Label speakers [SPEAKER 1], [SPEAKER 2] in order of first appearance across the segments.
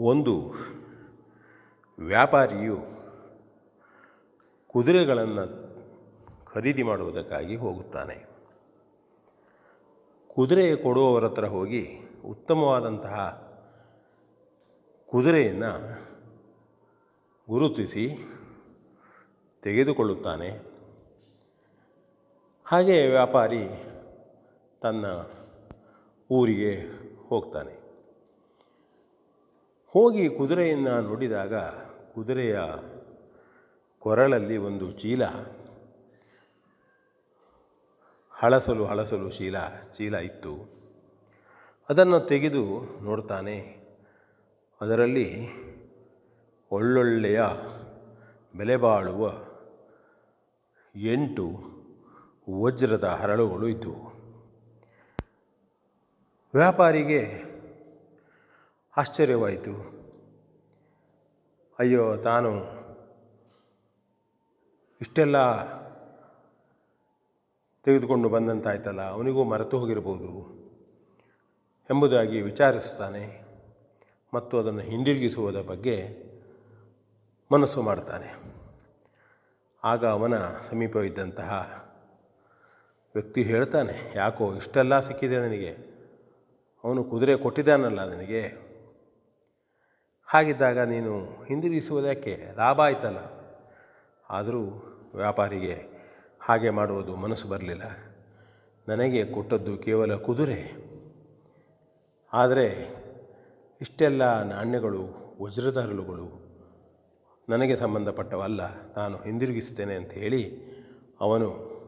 [SPEAKER 1] ಒಂದು ವ್ಯಾಪಾರಿಯು ಕುದುರೆಗಳನ್ನು ಖರೀದಿ ಮಾಡುವುದಕ್ಕಾಗಿ ಹೋಗುತ್ತಾನೆ. ಕುದುರೆ ಕೊಡುವವರ ಹತ್ರ ಹೋಗಿ ಉತ್ತಮವಾದಂತಹ ಕುದುರೆಯನ್ನು ಗುರುತಿಸಿ ತೆಗೆದುಕೊಳ್ಳುತ್ತಾನೆ. ಹಾಗೆ ವ್ಯಾಪಾರಿ ತನ್ನ ಊರಿಗೆ ಹೋಗ್ತಾನೆ. ಹೋಗಿ ಕುದುರೆಯನ್ನು ನೋಡಿದಾಗ ಕುದುರೆಯ ಕೊರಳಲ್ಲಿ ಒಂದು ಚೀಲ, ಹಳಸಲು ಹಳಸಲು ಚೀಲ ಚೀಲ ಇತ್ತು. ಅದನ್ನು ತೆಗೆದು ನೋಡ್ತಾನೆ. ಅದರಲ್ಲಿ ಒಳ್ಳೊಳ್ಳೆಯ ಬೆಲೆ ಬಾಳುವ ಎಂಟು ವಜ್ರದ ಹರಳುಗಳು ಇದ್ದವು ವ್ಯಾಪಾರಿಗೆ ಆಶ್ಚರ್ಯವಾಯಿತು. ಅಯ್ಯೋ, ತಾನು ಇಷ್ಟೆಲ್ಲ ತೆಗೆದುಕೊಂಡು ಬಂದಂತಾಯ್ತಲ್ಲ, ಅವನಿಗೂ ಮರೆತು ಹೋಗಿರ್ಬೋದು ಎಂಬುದಾಗಿ ವಿಚಾರಿಸುತ್ತಾನೆ ಮತ್ತು ಅದನ್ನು ಹಿಂದಿರುಗಿಸುವುದರ ಬಗ್ಗೆ ಮನಸ್ಸು ಮಾಡ್ತಾನೆ. ಆಗ ಅವನ ಸಮೀಪವಿದ್ದಂತಹ ವ್ಯಕ್ತಿ ಹೇಳ್ತಾನೆ, ಯಾಕೋ ಇಷ್ಟೆಲ್ಲ ಸಿಕ್ಕಿದೆ ನನಗೆ? ಅವನು ಕುದುರೆ ಕೊಟ್ಟಿದ್ದಾನಲ್ಲ ನನಗೆ? ಹಾಗಿದ್ದಾಗ ನೀನು ಹಿಂದಿರುಗಿಸುವುದಕ್ಕೆ ಲಾಭ ಆಯ್ತಲ್ಲ ಆದರೂ ವ್ಯಾಪಾರಿಗೆ ಹಾಗೆ ಮಾಡುವುದು ಮನಸ್ಸು ಬರಲಿಲ್ಲ. ನನಗೆ ಕೊಟ್ಟದ್ದು ಕೇವಲ ಕುದುರೆ. ಆದರೆ ಇಷ್ಟೆಲ್ಲ ನಾಣ್ಯಗಳು ವಜ್ರದರಲುಗಳು ನನಗೆ ಸಂಬಂಧಪಟ್ಟವಲ್ಲ. ನಾನು ಹಿಂದಿರುಗಿಸ್ತೇನೆ ಅಂತ ಹೇಳಿ ಅವನು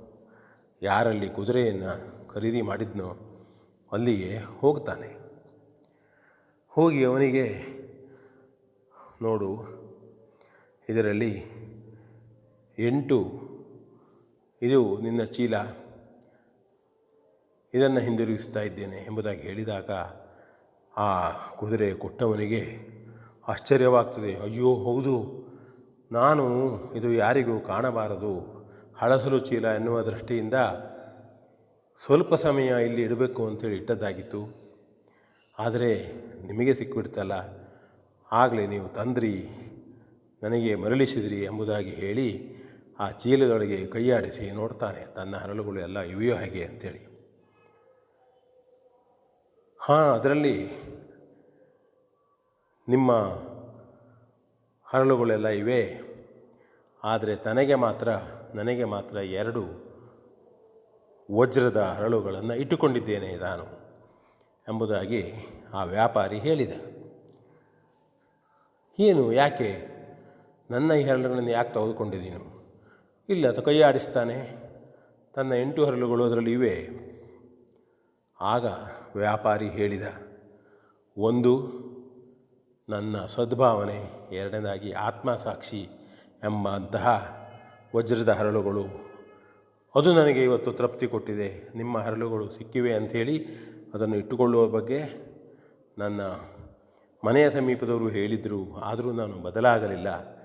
[SPEAKER 1] ಯಾರಲ್ಲಿ ಕುದುರೆಯನ್ನು ಖರೀದಿ ಮಾಡಿದ್ನೋ ಅಲ್ಲಿಗೆ ಹೋಗ್ತಾನೆ. ಹೋಗಿ ಅವನಿಗೆ ನೋಡು. ಇದರಲ್ಲಿ ಎಂಟು, ಇದು ನಿನ್ನ ಚೀಲ. ಇದನ್ನು ಹಿಂದಿರುಗಿಸ್ತಾ ಇದ್ದೇನೆ ಎಂಬುದಾಗಿ ಹೇಳಿದಾಗ ಆ ಕುದುರೆ ಕೊಟ್ಟವನಿಗೆ ಆಶ್ಚರ್ಯವಾಗ್ತದೆ. ಅಯ್ಯೋ, ಹೌದು. ನಾನು ಇದು ಯಾರಿಗೂ ಕಾಣಬಾರದು. ಹಳಸಲು ಚೀಲ ಎನ್ನುವ ದೃಷ್ಟಿಯಿಂದ ಸ್ವಲ್ಪ ಸಮಯ ಇಲ್ಲಿ ಇಡಬೇಕು ಅಂತೇಳಿ ಇಟ್ಟದ್ದಾಗಿತ್ತು. ಆದರೆ ನಿಮಗೆ ಸಿಕ್ಕಿಬಿಡ್ತಲ್ಲ ಆಗಲೇ ನೀವು ತಂದ್ರಿ, ನನಗೆ ಮರಳಿಸಿದ್ರಿ ಎಂಬುದಾಗಿ ಹೇಳಿ ಆ ಚೀಲದೊಳಗೆ ಕೈಯಾಡಿಸಿ ನೋಡ್ತಾನೆ, ತನ್ನ ಹರಳುಗಳು ಎಲ್ಲ ಇವೆಯೋ ಹಾಗೆ ಅಂತೇಳಿ. ಹಾಂ, ಅದರಲ್ಲಿ ನಿಮ್ಮ ಹರಳುಗಳೆಲ್ಲ ಇವೆ, ಆದರೆ ತನಗೆ ಮಾತ್ರ, ನನಗೆ ಮಾತ್ರ ಎರಡು ವಜ್ರದ ಹರಳುಗಳನ್ನು ಇಟ್ಟುಕೊಂಡಿದ್ದೇನೆ ನಾನು ಎಂಬುದಾಗಿ ಆ ವ್ಯಾಪಾರಿ ಹೇಳಿದ. ಏನು, ಯಾಕೆ? ನನ್ನ ಈ ಹರಳುಗಳನ್ನು ಯಾಕೆ ತೆಗೆದುಕೊಂಡಿದ್ದೀನು? ಇಲ್ಲ, ಅದು ಕೈ ಆಡಿಸ್ತಾನೆ ತನ್ನ ಎಂಟು ಹರಳುಗಳು ಅದರಲ್ಲಿ ಇವೆ. ಆಗ ವ್ಯಾಪಾರಿ ಹೇಳಿದ, ಒಂದು, ನನ್ನ ಸದ್ಭಾವನೆ, ಎರಡನೇದಾಗಿ ಆತ್ಮಸಾಕ್ಷಿ ಎಂಬಂತಹ ವಜ್ರದ ಹರಳುಗಳು. ಅದು ನನಗೆ ಇವತ್ತು ತೃಪ್ತಿ ಕೊಟ್ಟಿದೆ. ನಿಮ್ಮ ಹರಳುಗಳು ಸಿಕ್ಕಿವೆ ಅಂಥೇಳಿ ಅದನ್ನು ಇಟ್ಟುಕೊಳ್ಳುವ ಬಗ್ಗೆ ನನ್ನ ಮನೆಯ ಸಮೀಪದವರು ಹೇಳಿದರು, ಆದರೂ ನಾನು ಬದಲಾಗಲಿಲ್ಲ.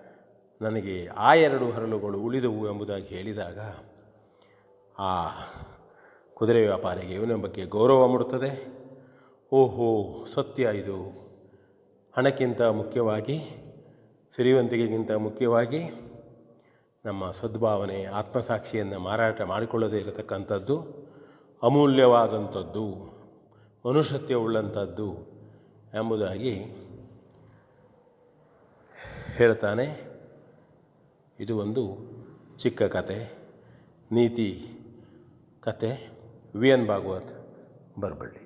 [SPEAKER 1] ನನಗೆ ಆ ಎರಡು ಹರಳುಗಳು ಉಳಿದವು ಎಂಬುದಾಗಿ ಹೇಳಿದಾಗ, ಆ ಕುದುರೆ ವ್ಯಾಪಾರಿಗೆ ಇವನ ಬಗ್ಗೆ ಗೌರವ ಮೂಡುತ್ತದೆ. ಓಹೋ, ಸತ್ಯ ಇದು. ಹಣಕ್ಕಿಂತ ಮುಖ್ಯವಾಗಿ, ಸಿರಿವಂತಿಕೆಗಿಂತ ಮುಖ್ಯವಾಗಿ ನಮ್ಮ ಸದ್ಭಾವನೆ, ಆತ್ಮಸಾಕ್ಷಿಯನ್ನು ಮಾರಾಟ ಮಾಡಿಕೊಳ್ಳದೇ ಇರತಕ್ಕಂಥದ್ದು ಅಮೂಲ್ಯವಾದಂಥದ್ದು, ಮನುಷ್ಯತ್ವವುಳ್ಳಂಥದ್ದು. ಎಂಬುದಾಗಿ ಹೇಳ್ತಾನೆ. ಇದು ಒಂದು ಚಿಕ್ಕ ಕತೆ ನೀತಿ ಕತೆ. V N Bhagwat Baraballi.